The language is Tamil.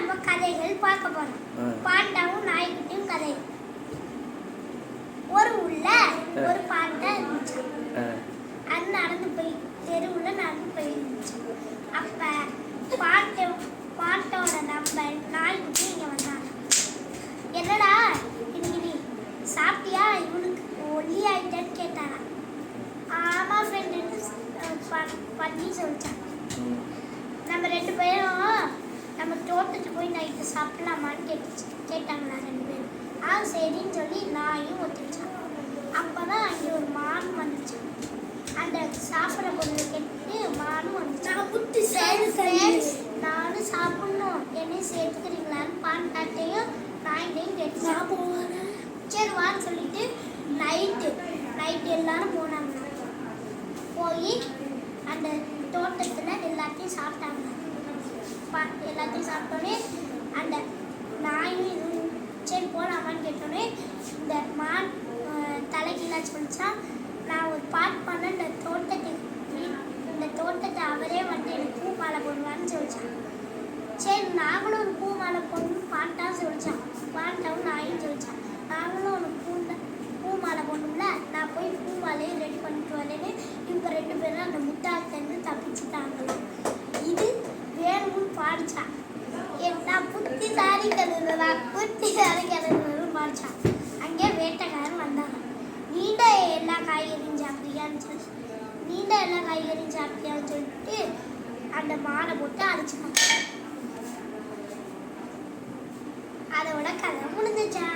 நம்ம கதைகள் பார்க்க போறோம். பாண்டாவும் நாய்க்குட்டியும் கதை. ஒரு உள்ள ஒரு பாண்டா இருந்துச்சு. அது நடந்து போய் தெருவுல நடந்து போயிருந்துச்சு அப்ப பாட்டை பாட்டோட நம்பர் நாய்க்குட்டி இங்க வந்தாங்க. என்னடா இன்னைக்கு சாப்பிட்டியா? இவனுக்கு ஒல்லி ஆயிட்டேன்னு கேட்டாரா ஆமா ஃப்ரெண்டு பண்ணி சொல்லிச்சான் ம் நம்ம ரெண்டு பேரும் நம்ம தோட்டத்துக்கு போய் நைட்டு சாப்பிடலாமான்னு கேட்டுச்சு. கேட்டாங்களா ரெண்டு பேரும். ஆ சரின்னு சொல்லி நாயும் ஒத்துக்கிச்சான் அப்போ தான் அங்கே ஒரு மான் வந்துச்சு. அந்த சாப்பிட்ற பொருளை கேட்டு மானும் வந்துச்சு. நான் புட்டு நானும் சாப்பிடணும். என்னையும் சேர்த்துக்கிறீங்களான்னு பான் காட்டையும் நாயிட்டையும் கேட்டு சாப்பிடுவாங்க சரி வான்னு சொல்லிட்டு நைட்டு நைட்டு எல்லாரும் போனாங்க போய் அந்த தோட்டத்தில் எல்லாத்தையும் சாப்பிட்டாங்க பா- எல்லாத்தையும் சாப்பிட்டோன்னே அந்த நாயும் சரி போகலாமான்னு கேட்டோன்னே இந்த மான் அஹ், தலைகீழா சொல்லிச்சா நான் ஒரு பாட் பண்ண இந்த தோட்டத்தை இந்த தோட்டத்தை அவரே வந்து எனக்கு பூ மாலை போடுவான்னு சொல்லிச்சான். சரி நாங்களும் ஒரு பூ மாலை போடணும்னு பாட்டா சொல்லிச்சான். பாட்டாவும் நாயும் சொல்லிச்சான். நாங்களும் ஒரு பூ மாலை போடணும்ல நான் போய் பூ மாலையை ரெடி பண்ணிட்டு வரேன்னு இவங்க ரெண்டு பேரும் அந்த முட்டாள்கிட்டருந்து தப்பிச்சுட்டாங்களோ இது வேணும்னு பாடிச்சான் புத்தி சாரி கழுதுறா புத்தி சாரி கழுதுறதுன்னு பாடிச்சான் அங்கே வேட்டைக்காரன் வந்தாங்க நீண்ட எல்லா காய்கறியும் சாப்பிட்றியான்னு சொல்லி நீண்ட எல்லா காய்கறியும் சாப்பிட்றியான்னு சொல்லிட்டு அந்த மாலை போட்டு அரைச்சிப்பாங்க அதோட கதை முடிஞ்சுச்சா?